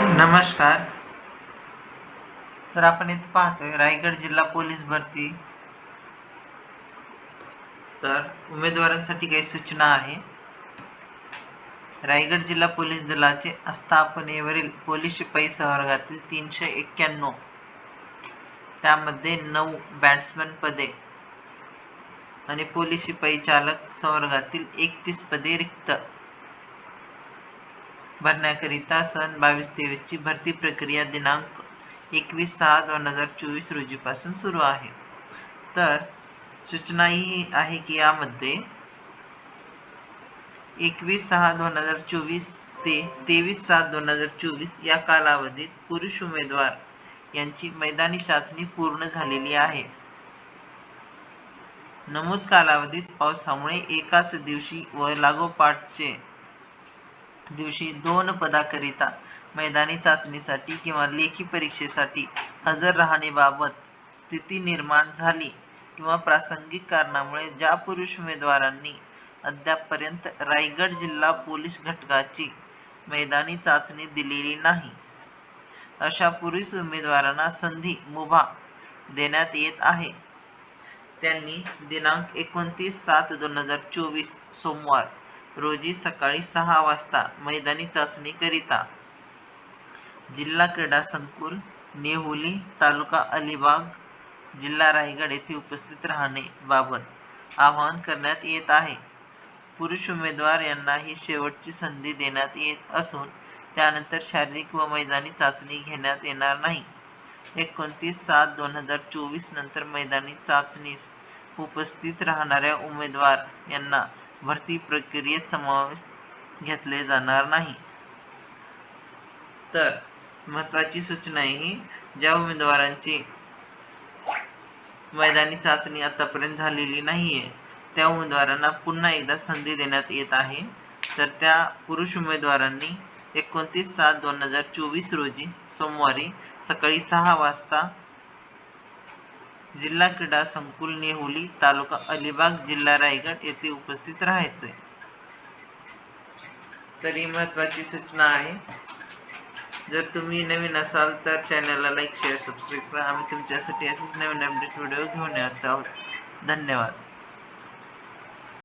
नमस्कार. तर आपण इथं पाहतोय रायगड जिल्हा पोलीस भरती. तर उमेदवारांसाठी काही सूचना आहे. रायगड जिल्हा पोलीस दलाचे आस्थापनेवरील पोलीस शिपाई संवर्गातील तीनशे एक्क्याण्णव. त्यामध्ये नऊ बॅट्समन पदे आणि पोलीस शिपाई चालक संवर्गातील एकतीस पदे रिक्त. भरण्याकरिता सन बावीस तेवीसची भरती प्रक्रिया दिनांक एकवीस सहा दोन हजार चोवीस रोजीपासून सुरू आहे. तर सूचना ही आहे की यामध्ये एकवीस सहा दोन हजार चोवीस ते तेवीस सात दोन हजार चोवीस या कालावधीत पुरुष उमेदवार यांची मैदानी चाचणी पूर्ण झालेली आहे. नमूद कालावधीत पावसामुळे एकाच दिवशी व लागोपाठचे दिवशी दोन पदाकरिता मैदानी चाचणीसाठी किंवा लेखी परीक्षेसाठी हजर राहणेबाबत स्थिती निर्माण झाली किंवा प्रासंगिक कारणामुळे ज्या पुरुष उमेदवारांनी अद्यापपर्यंत रायगड जिल्हा पोलीस घटकाची मैदानी चाचणी दिलेली नाही अशा पुरुष उमेदवारांना संधी मुभा देण्यात येत आहे. त्यांनी दिनांक एकोणतीस सात दोन हजार चोवीस सोमवार रोजी सकाळी सहा वाजता मैदानी चाचणी करिता. जिल्हा क्रीडा संकुल नेहुली तालुका अलिबाग जिल्हा रायगड येथे उपस्थित राहणे बाबत आवाहन करण्यात येत आहे. पुरुष उमेदवार यांना ही शेवटची संधी देण्यात येत असून त्यानंतर शारीरिक व मैदानी चाचणी घेण्यात येणार नाही. एकोणतीस सात दोन हजार चोवीस नंतर मैदानी चाचणीस उपस्थित राहणाऱ्या उमेदवार यांना भरती प्रक्रियेत समावेश घेतले जाणार नाही. तर महत्वाची सूचना ही ज्या उमेदवारांची मैदानी चाचणी आतापर्यंत झालेली नाहीये त्या उमेदवारांना पुन्हा एकदा संधी देण्यात येत आहे. तर त्या पुरुष उमेदवारांनी एकोणतीस सात दोन हजार चोवीस रोजी सोमवारी सकाळी सहा वाजता जिल्हा क्रीडा संकुल नेहुली तालुका अलिबाग जिल्हा रायगड येथे उपस्थित राहायचे. तरी महत्वाची सूचना आहे. जर तुम्ही नवीन असाल तर चॅनलला लाईक शेअर सबस्क्राईब करा. आम्ही तुमच्यासाठी असेच नवीन अपडेट व्हिडिओ घेऊन येत आहोत. धन्यवाद.